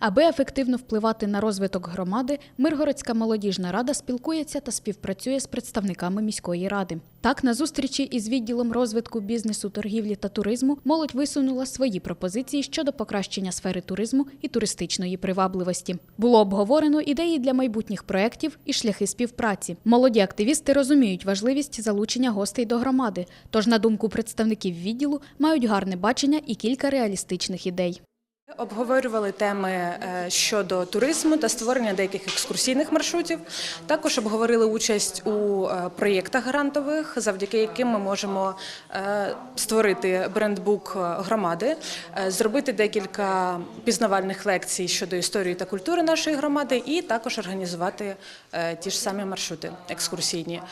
Аби ефективно впливати на розвиток громади, Миргородська молодіжна рада спілкується та співпрацює з представниками міської ради. Так, на зустрічі із відділом розвитку бізнесу, торгівлі та туризму молодь висунула свої пропозиції щодо покращення сфери туризму і туристичної привабливості. Було обговорено ідеї для майбутніх проєктів і шляхи співпраці. Молоді активісти розуміють важливість залучення гостей до громади. Тож, на думку представників відділу, мають гарне бачення і кілька реалістичних ідей. Обговорювали теми е, щодо туризму та створення деяких екскурсійних маршрутів. Також обговорили участь у е, проєктах грантових, завдяки яким ми можемо е, створити брендбук громади, зробити декілька пізнавальних лекцій щодо історії та культури нашої громади, і також організувати ті ж самі маршрути екскурсійні.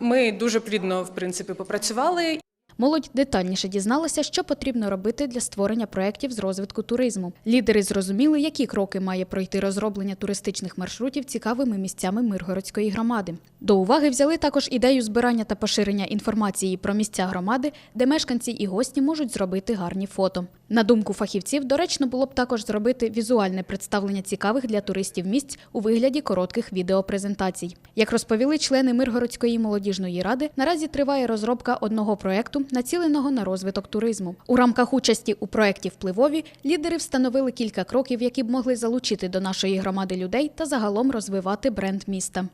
Ми дуже плідно в принципі попрацювали. Молодь детальніше дізналася, що потрібно робити для створення проєктів з розвитку туризму. Лідери зрозуміли, які кроки має пройти розроблення туристичних маршрутів цікавими місцями Миргородської громади. До уваги взяли також ідею збирання та поширення інформації про місця громади, де мешканці і гості можуть зробити гарні фото. На думку фахівців, доречно було б також зробити візуальне представлення цікавих для туристів місць у вигляді коротких відеопрезентацій. Як розповіли члени Миргородської молодіжної ради, наразі триває розробка одного проєкту, націленого на розвиток туризму. У рамках участі у проєкті впливові лідери встановили кілька кроків, які б могли залучити до нашої громади людей та загалом розвивати бренд міста.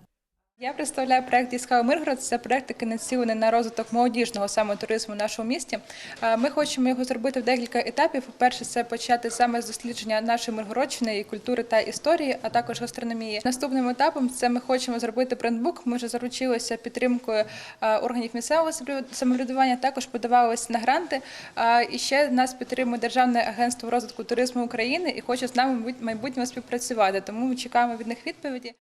Я представляю проект «Яскравий Миргород». Це проект, який націлений на розвиток молодіжного саме туризму в нашому місті. Ми хочемо його зробити в декілька етапів. По-перше, це почати саме з дослідження нашої Миргородщини, її культури та історії, а також гастрономії. Наступним етапом це ми хочемо зробити брендбук. Ми вже заручилися підтримкою органів місцевого самоврядування. Також подавалися на гранти. І ще нас підтримує Державне агентство розвитку туризму України і хоче з нами в майбутньому співпрацювати. Тому ми чекаємо від них відповіді.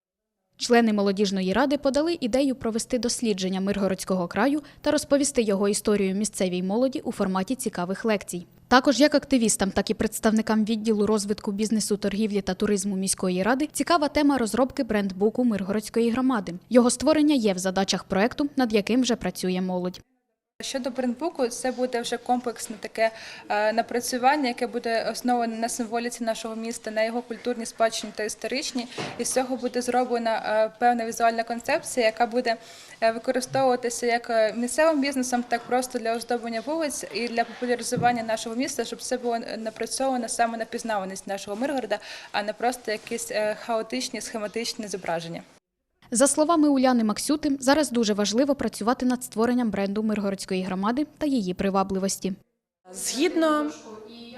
Члени молодіжної ради подали ідею провести дослідження Миргородського краю та розповісти його історію місцевій молоді у форматі цікавих лекцій. Також як активістам, так і представникам відділу розвитку бізнесу, торгівлі та туризму міської ради цікава тема розробки брендбуку Миргородської громади. Його створення є в задачах проекту, над яким вже працює молодь. Щодо брендбуку, це буде вже комплексне таке е, напрацювання, яке буде основане на символіці нашого міста, на його культурній спадщині та історичній. І з цього буде зроблена е, певна візуальна концепція, яка буде е, використовуватися як місцевим бізнесом, так просто для оздоблення вулиць і для популяризування нашого міста, щоб це було напрацьовано саме на пізнаваність нашого Миргорода, а не просто якісь хаотичні схематичні зображення. За словами Уляни Максюти, зараз дуже важливо працювати над створенням бренду Миргородської громади та її привабливості. Згідно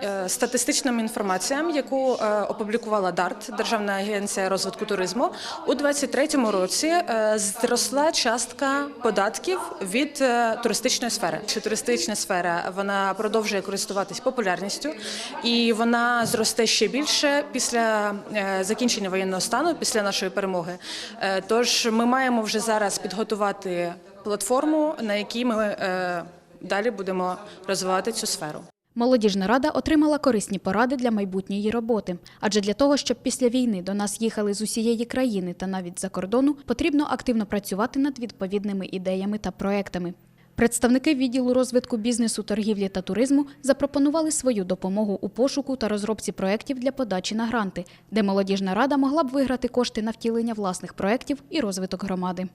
е, статистичним інформаціям, яку е, опублікувала ДАРТ, Державна агенція розвитку туризму, у 2023 році е, зросла частка податків від туристичної сфери. Що туристична сфера вона продовжує користуватись популярністю, і вона зросте ще більше після закінчення воєнного стану, після нашої перемоги. Тож ми маємо вже зараз підготувати платформу, на якій ми далі будемо розвивати цю сферу. Молодіжна рада отримала корисні поради для майбутньої роботи. Адже для того, щоб після війни до нас їхали з усієї країни та навіть за кордону, потрібно активно працювати над відповідними ідеями та проектами. Представники відділу розвитку бізнесу, торгівлі та туризму запропонували свою допомогу у пошуку та розробці проєктів для подачі на гранти, де молодіжна рада могла б виграти кошти на втілення власних проєктів і розвиток громади.